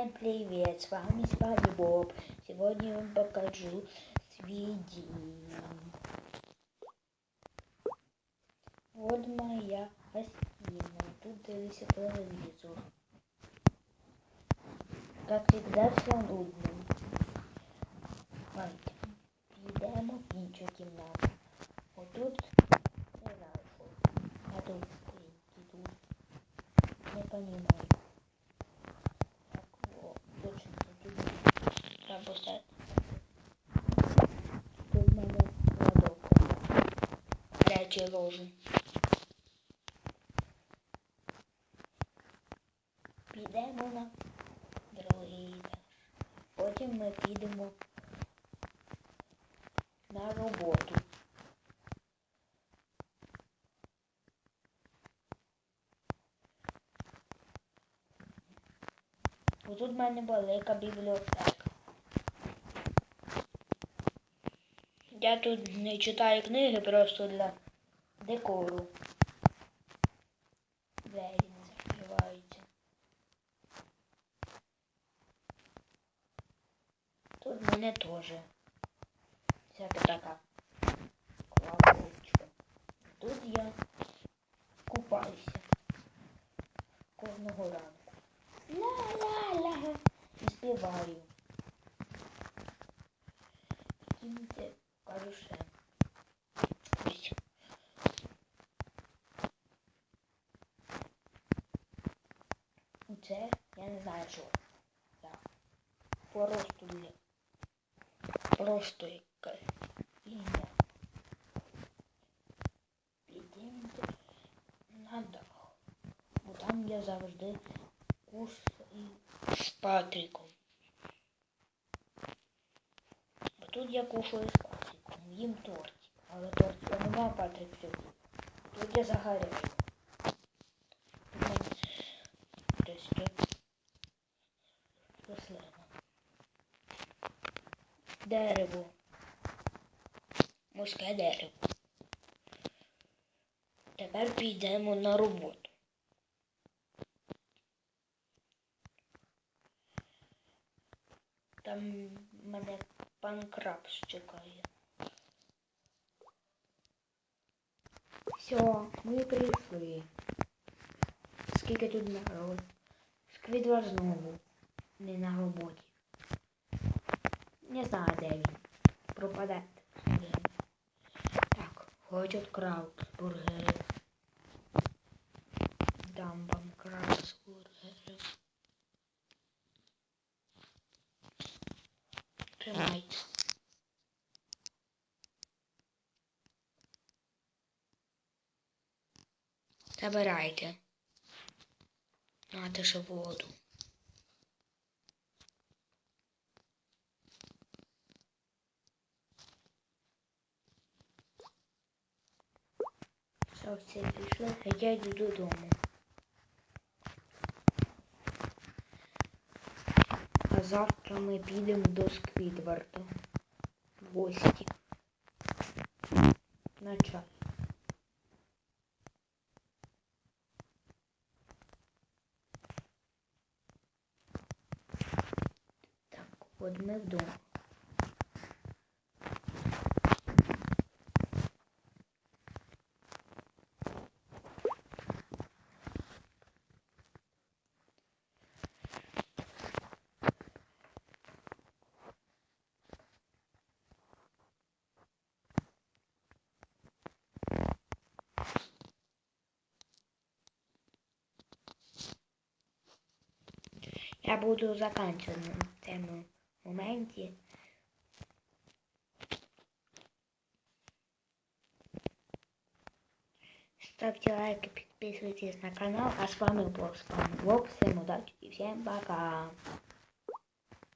Всем привет, с вами Спади Боб. Сегодня я вам покажу свой день. Вот моя гостиная. Тут дивится телевизор. Как всегда, все нудно. Давайте, підемо в іншу кімнату. Отут не знаю, що. А тут іду. Не понимаю. Тут в мене кладовка. Гарячі ложі. Підемо на другий етаж. Потім ми підемо на роботу. Тут в мене велика бібліотека. Я тут не читаю книги просто для декору. Двері не закриваються. Тут мене теж всяка така лавочка. Тут я купаюся кожного ранку. Ла-ла-ла. І співаю. Карусе. Це я не знаю що. Так. Просто для. Просто якась. Підіймте на дах. Бо там я завжди кушаю з Патриком. Бо тут я кушаю з. Їм тортик. Але тортика нема Патрик сьогодні. Тут я загоряю. Десь тут рослина. Дерево. Морське дерево. Тепер підемо на роботу. Там мене пан Крабс чекає. Все, ми прийшли. Скільки тут народ? Сквідвар знову не на роботі. Не знаю, де він. Пропадает. Так, хочуть краудсбургери. Дам Забирайте. Надо же воду. Все, все пішли, а я йду додому. А завтра ми підемо до Сквідварда. В гості. На чай. Ми вдома. Я буду заканчивать цьому моменті. Ставьте лайки, подписывайтесь на канал. А с вами был Спам Всем удачи и всем пока.